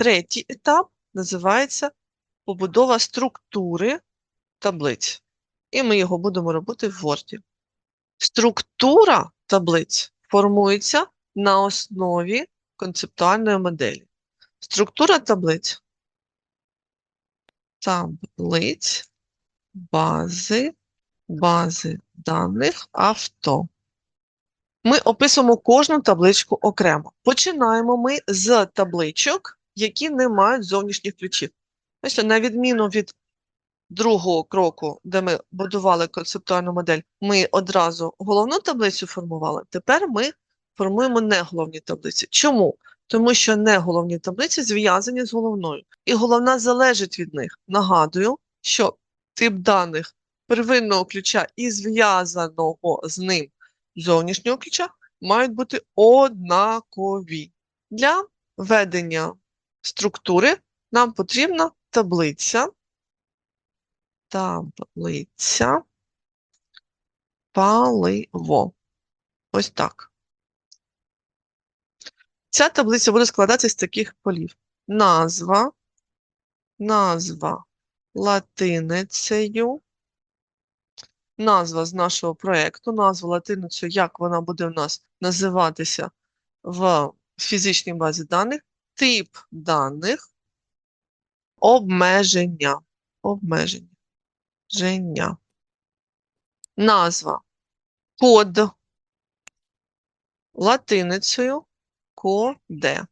третій етап називається побудова структури таблиць. І ми його будемо робити в Word. Структура таблиць формується на основі концептуальної моделі. Структура таблиць. Таблиць, бази, бази даних авто. Ми описуємо кожну табличку окремо. Починаємо ми з табличок, які не мають зовнішніх ключів. Бачите, на відміну від другого кроку, де ми будували концептуальну модель, ми одразу головну таблицю формували. Тепер ми формуємо неголовні таблиці. Чому? Тому що неголовні таблиці зв'язані з головною. І головна залежить від них. Нагадую, що тип даних первинного ключа і зв'язаного з ним зовнішнього ключа мають бути однакові. Для ведення структури нам потрібна таблиця. Таблиця паливо. Ось так. Ця таблиця буде складатися з таких полів. Назва, назва латиницею, назва з нашого проєкту, назва латиницею, як вона буде в нас називатися в фізичній базі даних, тип даних, обмеження. Обмеження. Ження. Назва. Код. Латиницею коде.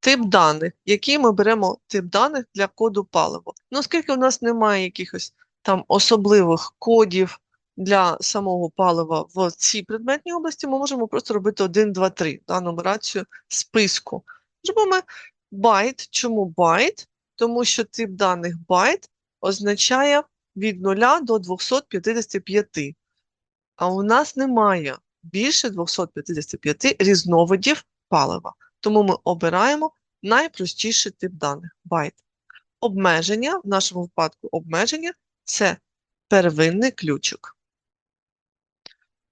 Тип даних. Який ми беремо тип даних для коду паливо? Ну, оскільки у нас немає якихось там особливих кодів для самого палива в цій предметній області, ми можемо просто робити 1, 2, 3, да, нумерацію списку. Зробимо байт. Чому байт? Тому що тип даних байт означає від 0 до 255. А у нас немає більше 255 різновидів палива. Тому ми обираємо найпростіший тип даних байт. Обмеження, в нашому випадку обмеження це первинний ключик.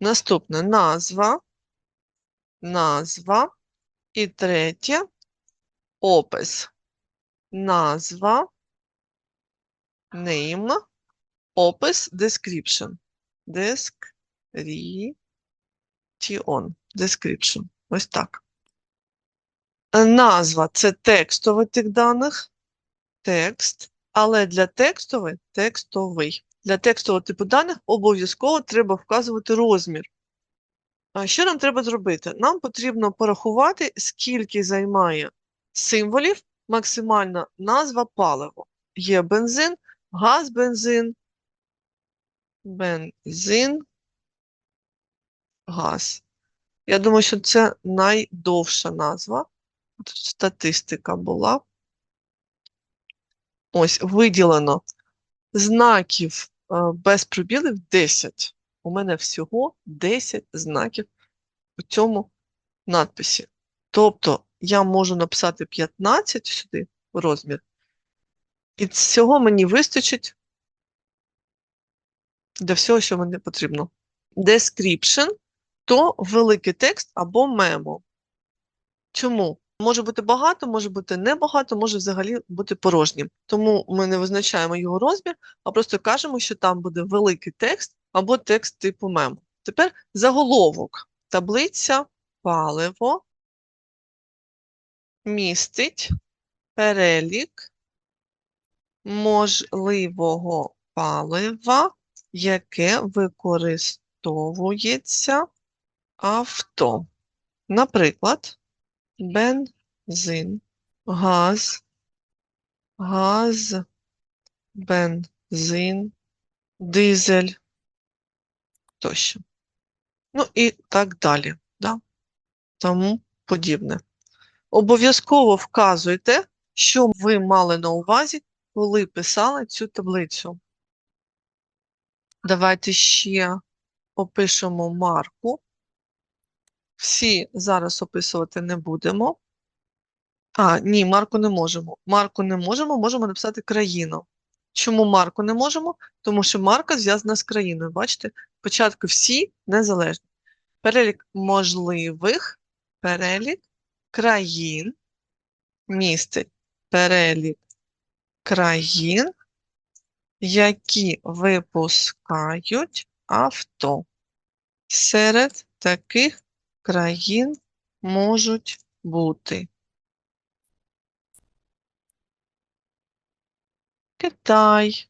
Наступне назва, назва. І третє опис. Назва, name, опис, description. Description. Description. Ось так. Е, Назва це текстовий тип даних, текст, але для текстовий текстовий. Для текстового типу даних обов'язково треба вказувати розмір. Що нам треба зробити? Нам потрібно порахувати, скільки займає символів максимальна назва паливо. Є бензин, газ, бензин, бензин, газ. Я думаю, що це найдовша назва. Тут статистика була. Ось, виділено знаків е, без пробілів 10. У мене всього 10 знаків у цьому надписі. Тобто я можу написати 15 сюди розмір, і цього мені вистачить для всього, що мені потрібно. Description то великий текст або мемо. Чому? Може бути багато, може бути небагато, може взагалі бути порожнім. Тому ми не визначаємо його розмір, а просто кажемо, що там буде великий текст або текст типу мемо. Тепер заголовок. Таблиця паливо містить перелік можливого палива, яке використовується авто. Наприклад, бензин, газ, газ, бензин, дизель тощо. Ну і так далі. Да? Тому подібне. Обов'язково вказуйте, що ви мали на увазі, коли писали цю таблицю. Давайте ще опишемо марку. Всі зараз описувати не будемо. А, ні, марку не можемо. Марку не можемо, можемо написати країну. Чому марку не можемо? Тому що марка зв'язана з країною. Бачите, спочатку всі незалежні. Перелік можливих, перелік країн містить перелік країн, які випускають авто. Серед таких країн можуть бути Китай,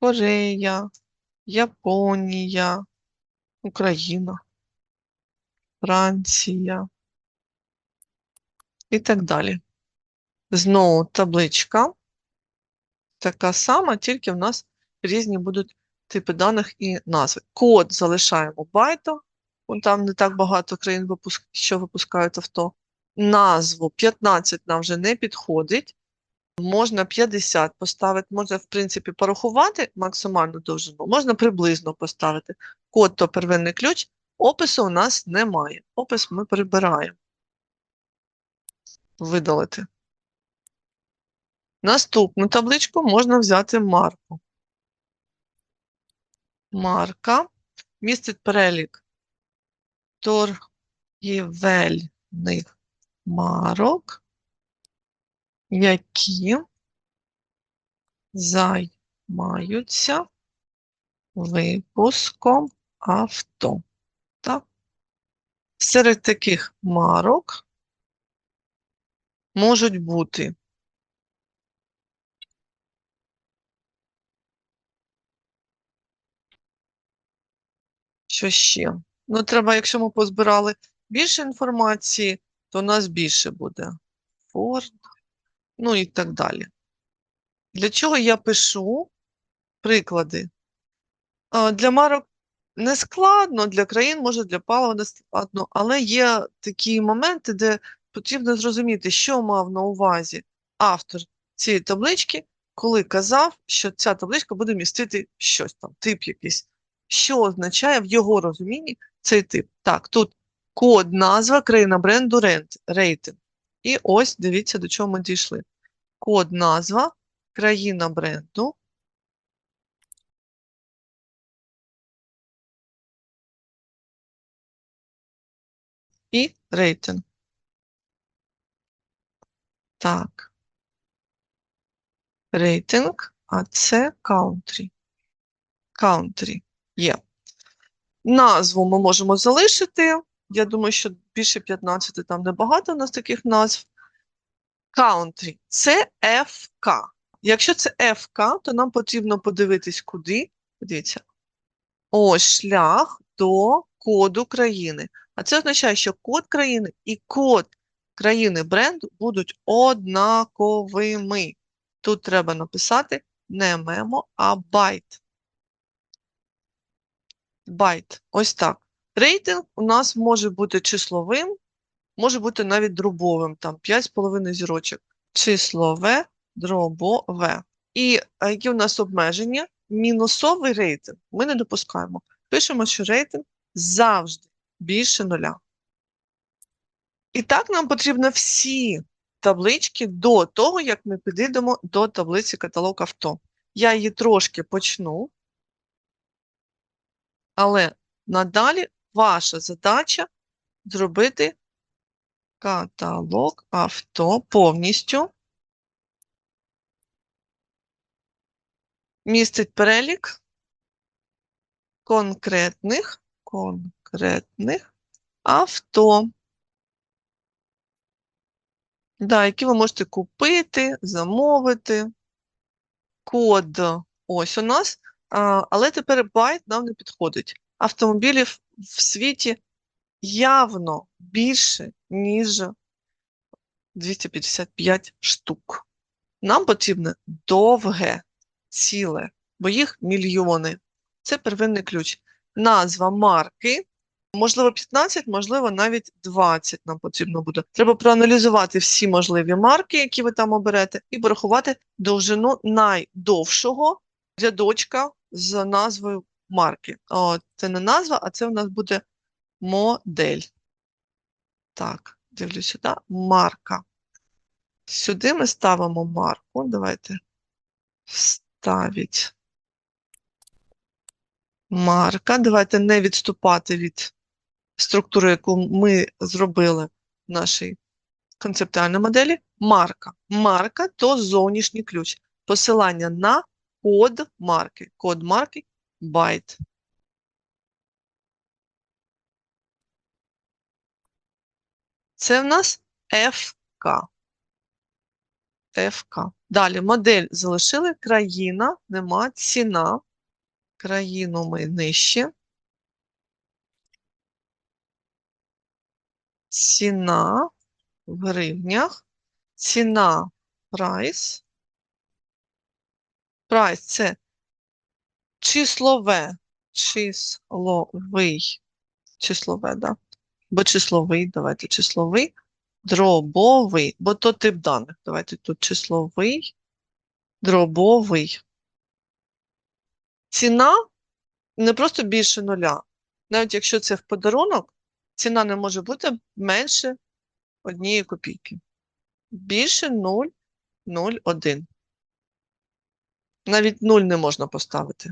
Корея, Японія, Україна, Франція і так далі. Знову табличка така сама, тільки в нас різні будуть типи даних і назви. Код залишаємо байтом, там не так багато країн, що випускають авто. Назву 15 нам вже не підходить. Можна 50 поставити, можна, в принципі, порахувати максимальну довжину, можна приблизно поставити. Код то первинний ключ, опису у нас немає. Опис ми прибираємо. Видалити. Наступну табличку можна взяти марку. Марка містить перелік торгівельних марок, які займаються випуском авто. Так? Серед таких марок можуть бути Що ще? Ну, треба, якщо ми позбирали більше інформації, то у нас більше буде. Ford, ну і так далі. Для чого я пишу приклади? Для марок не складно, для країн, може, для палива не складно, але є такі моменти, де потрібно зрозуміти, що мав на увазі автор цієї таблички, коли казав, що ця табличка буде містити щось там, тип якийсь. Що означає в його розумінні цей тип? Так, тут код, назва, країна бренду, рент, рейтинг. І ось дивіться, до чого ми дійшли. Код, назва, країна бренду. І рейтинг. Так. Рейтинг, а це country. Country є. Назву ми можемо залишити. Я думаю, що більше 15 там небагато у нас таких назв. Country – це FK. Якщо це FK, то нам потрібно подивитись, куди. Подивіться. Ось шлях до коду країни. А це означає, що код країни і код країни бренду будуть однаковими. Тут треба написати не мемо, а байт. Байт. Ось так. Рейтинг у нас може бути числовим, може бути навіть дробовим, там 5,5 зірочок. Числове, дробове. І які у нас обмеження? Мінусовий рейтинг ми не допускаємо. Пишемо, що рейтинг завжди більше нуля. І так нам потрібно всі таблички до того, як ми підійдемо до таблиці каталог авто. Я її трошки почну, але надалі ваша задача зробити каталог авто повністю. Містить перелік конкретних, конкретних авто. Да, які ви можете купити, замовити. Код ось у нас. Але тепер байт нам не підходить. Автомобілів в світі явно більше, ніж 255 штук. Нам потрібне довге, ціле, бо їх мільйони. Це первинний ключ. Назва марки. Можливо, 15, можливо, навіть 20 нам потрібно буде. Треба проаналізувати всі можливі марки, які ви там оберете, і порахувати довжину найдовшого рядочка з назвою марки. О, це не назва, а це у нас буде модель. Так, дивлюсь сюди. Марка. Сюди ми ставимо марку. Давайте вставіть. Марка. Давайте не відступати від структури, яку ми зробили в нашій концептуальній моделі. Марка. Марка то зовнішній ключ. Посилання на код марки. Код марки байт. Це в нас FK. FK. Далі модель залишили, країна, нема, ціна. Країну ми нижче. Ціна в гривнях. Ціна прайс. Прайс це числове, числовий, числове, да? Бо числовий, давайте числовий, дробовий, бо то тип даних. Давайте тут числовий, дробовий. Ціна не просто більше нуля. Навіть якщо це в подарунок, ціна не може бути менше однієї копійки. Більше 0,01. Навіть 0 не можна поставити.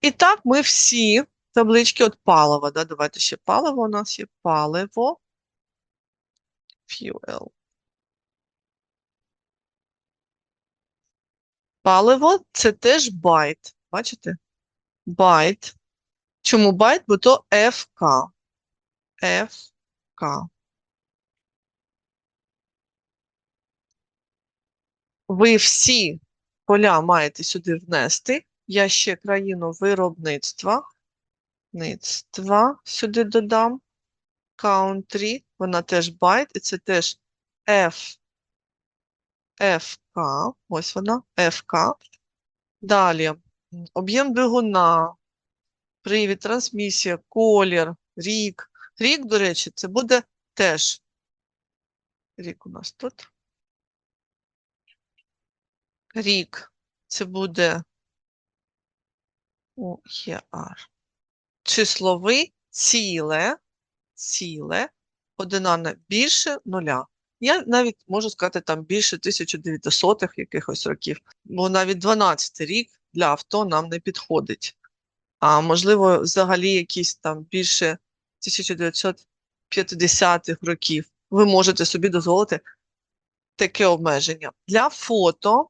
І так, ми всі таблички от палива. Да? Давайте ще паливо у нас є паливо. Fuel. Паливо це теж байт. Бачите? Байт. Чому байт? Бо то FK. FK. Ви всі поля маєте сюди внести. Я ще країну виробництва. Виробництва сюди додам. Country, вона теж байт, і це теж F. FK. Ось вона, FK. Далі. Об'єм двигуна, привід, трансмісія, колір, рік. Рік, до речі, це буде теж. Рік у нас тут. Рік. Це буде УЄР. Числовий ціле, ціле, одинарне більше нуля. Я навіть можу сказати там більше 1900-х якихось років, бо навіть 12 рік для авто нам не підходить. А можливо, взагалі якісь там більше 1950-х років. Ви можете собі дозволити таке обмеження. Для фото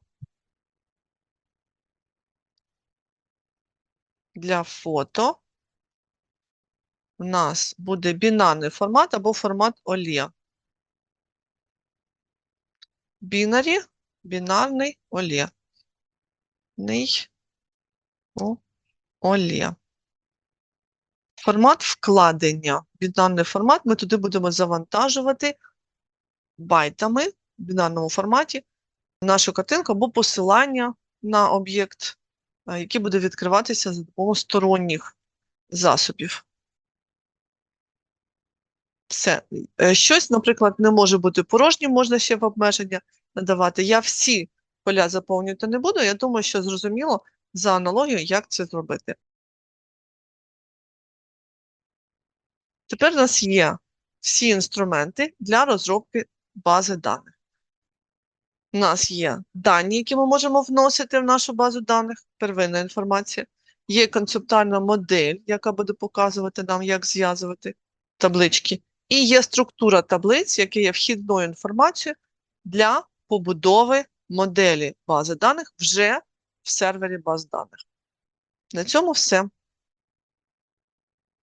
для фото у нас буде бінарний формат або формат OLE. Бінарі, бінарний OLE. Ний о- OLE. Формат вкладення. Бінарний формат ми туди будемо завантажувати байтами в бінарному форматі нашу картинку або посилання на об'єкт, який буде відкриватися за допомогою сторонніх засобів. Все. Е, Щось, наприклад, не може бути порожнім, можна ще в обмеження надавати. Я всі поля заповнювати не буду. Я думаю, що зрозуміло за аналогією, як це зробити. Тепер у нас є всі інструменти для розробки бази даних. У нас є дані, які ми можемо вносити в нашу базу даних, первинна інформація. Є концептуальна модель, яка буде показувати нам, як зв'язувати таблички. І є структура таблиць, яка є вхідною інформацією для побудови моделі бази даних вже в сервері баз даних. На цьому все.